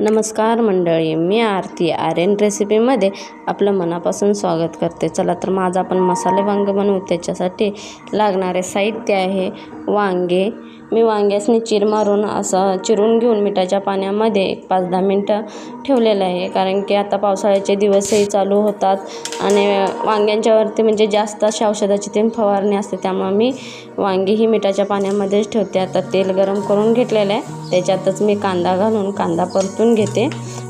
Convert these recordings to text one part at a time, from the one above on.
नमस्कार मंडळी मी आरती. आर्यन रेसिपीमध्ये आपलं मनापासून स्वागत करते. चला तर माझा आपण मसाले वांगे बनवू. त्याच्यासाठी लागणारे साहित्य आहे वांगे. मी वांग्यासनी चिर मारून असं चिरून घेऊन मिठाच्या पाण्यामध्ये एक पाच दहा मिनटं ठेवलेलं आहे. कारण की आता पावसाळ्याचे दिवसही चालू होतात आणि वांग्यांच्यावरती म्हणजे जास्त अशी औषधाची ते फवारणी असते. त्यामुळे मी वांगी ही मिठाच्या पाण्यामध्येच ठेवते. आता तेल गरम करून घेतलेलं आहे. त्याच्यातच मी कांदा घालून कांदा परतून घेते.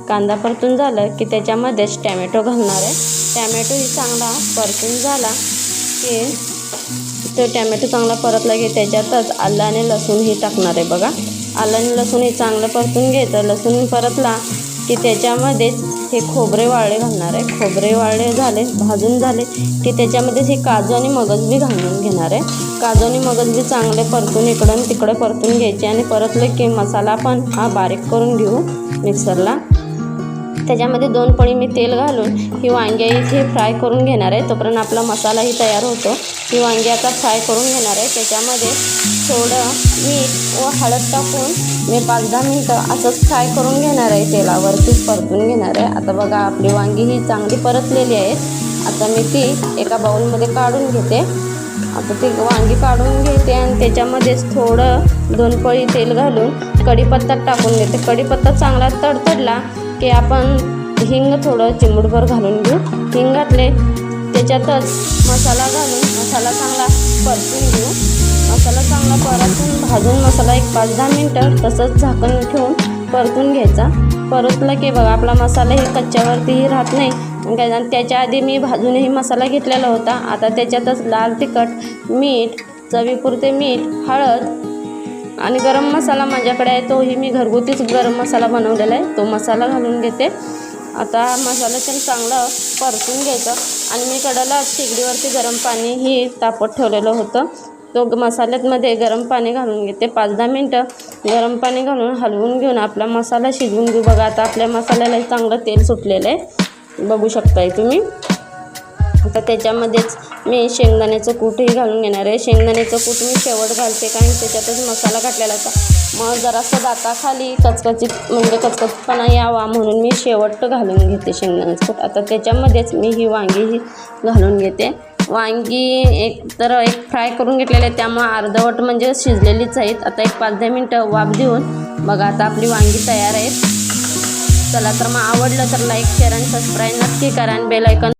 कांदा परतून झालं की त्याच्यामध्येच टॅमॅटो घालणार आहे. टॅमॅटोही चांगला परतून झाला की तो टॅमॅटो चांगला परतला की त्याच्यातच आलं आणि लसूणही टाकणार आहे बघा. आलं आणि लसूणही चांगलं परतून घ्यायचं लसूण परतला की त्याच्यामध्येच हे खोबरे वाळले घालणार आहे. खोबरे वाळले झाले भाजून झाले की त्याच्यामध्येच हे काजू आणि मगजबी घालून घेणार आहे. काजू आणि मगजबी चांगले परतून इकडं तिकडे परतून घ्यायचे आणि परतले की मसाला पण हा बारीक करून घेऊ मिक्सरला. त्याच्यामध्ये दोन पळी मी तेल घालून ही वांगे इथे फ्राय करून घेणार आहे तोपर्यंत आपला मसालाही तयार होतो. ही वांगी आता फ्राय करून घेणार आहे. त्याच्यामध्ये थोडं मीठ व हळद टाकून मी पाच दहा मिनटं असंच फ्राय करून घेणार आहे. तेलावरतीच परतून घेणार आहे. आता बघा आपली वांगी ही चांगली परतलेली आहेत आता मी ती एका बाऊलमध्ये काढून घेते. आता ती वांगी काढून घेते आणि त्याच्यामध्येच थोडं दोन पळी तेल घालून कढीपत्ता टाकून घेते कढीपत्ता चांगला तडतडला की आपण हिंग थोडं चिमूटभर घालून घेऊ. हिंग घातले त्याच्यातच मसाला घालून मसाला चांगला परतून घेऊ. मसाला चांगला परतून भाजून मसाला एक पाच दहा मिनटं तसंच झाकण ठेवून परतून घ्यायचा. परतला की बघा आपला मसाला हे कच्च्यावरतीही राहत नाही. आणि त्याच्या आधी मी भाजूनही मसाला घेतलेला होता. आता त्याच्यातच लाल तिखट मीठ चवीपुरते मीठ हळद आणि गरम मसाला माझ्याकडे आहे तोही मी घरगुतीच गरम मसाला बनवलेला आहे. तो मसाला घालून घेते. आता मसाला छान चांगलं परतून घ्यायचं. आणि मी कडाला शेगडीवरती गरम पाणी ही तापत ठेवलेलं होतं. तो मसाल्यातमध्ये मसाल्यामध्ये गरम पाणी घालून घेते. पाच दहा मिनटं गरम पाणी घालून हलवून घेऊन आपला मसाला शिजवून घेऊ. बघा आता आपल्या मसाल्याला चांगलं तेल सुटलेलं आहे. बघू शकताय तुम्ही. आता त्याच्यामध्येच मी शेंगदाण्याचं कूटही घालून घेणार आहे. शेंगदाण्याचं कूट मी शेवट घालते कारण त्याच्यातच मसाला घातलेला होता मग जरासं दाताखाली कचकचीत म्हणजे कचकचपणा यावा म्हणून मी शेवट घालून घेते शेंगदाण्याचं कूट. आता त्याच्यामध्येच मी ही वांगीही घालून घेते. वांगी एक तर एक फ्राय करून घेतलेले आहे. त्यामुळे अर्धवट म्हणजे शिजलेलीच आहेत. आता एक पाच दहा मिनटं वाफ देऊन बघा आता आपली वांगी तयार आहेत चला तर मग आवडलं तर लाईक शेअर आणि सबस्क्राईब नक्की करा आणि बेलायकन